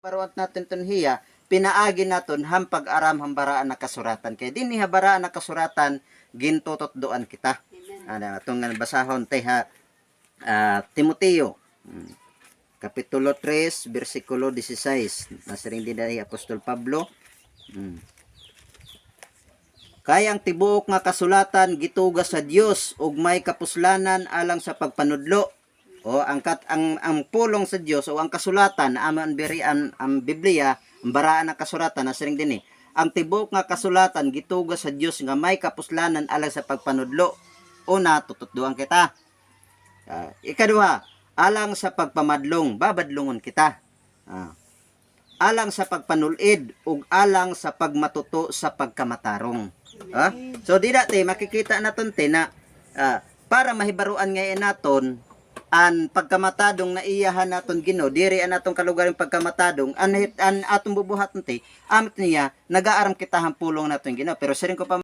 Baruat natin ton hiya, pinaagi naton hampag aram hambaraan na kasuratan. Kaya din niya baraan na kasuratan, gintutot doan kita. Ano, itong nga basahon te ha, ah, Timoteo. Mm. Kapitulo 3, versikulo 16. Nasiring din ni Apostol Pablo. Mm. Kaya ang tibuok nga kasulatan gituga sa Dios ug may kapuslanan alang sa pagpanudlo. O ang kat ang ang pulong sa Dios o ang kasulatan aman beri ang, Biblia, ang baraan ng kasulatan na siring din eh. Ang tibuok nga kasulatan gituga sa Dios nga may kapuslanan alang sa pagpanudlo. Una, tututduan kita. Ah, ikaduha, alang sa pagpamadlong, babadlongon kita. Ah. alang sa pagpanulid ug alang sa pagmatuto sa pagkamatarong. Ah? So di dati makikita naton te na ah, para mahibaruan ngayon naton an pagkamatadong na iyahan naton Ginoo diri an atong kalugaring pagkamatadong an, an atong bubuhaton te amit niya nagaaram kita pulong naton Ginoo pero siring ko pa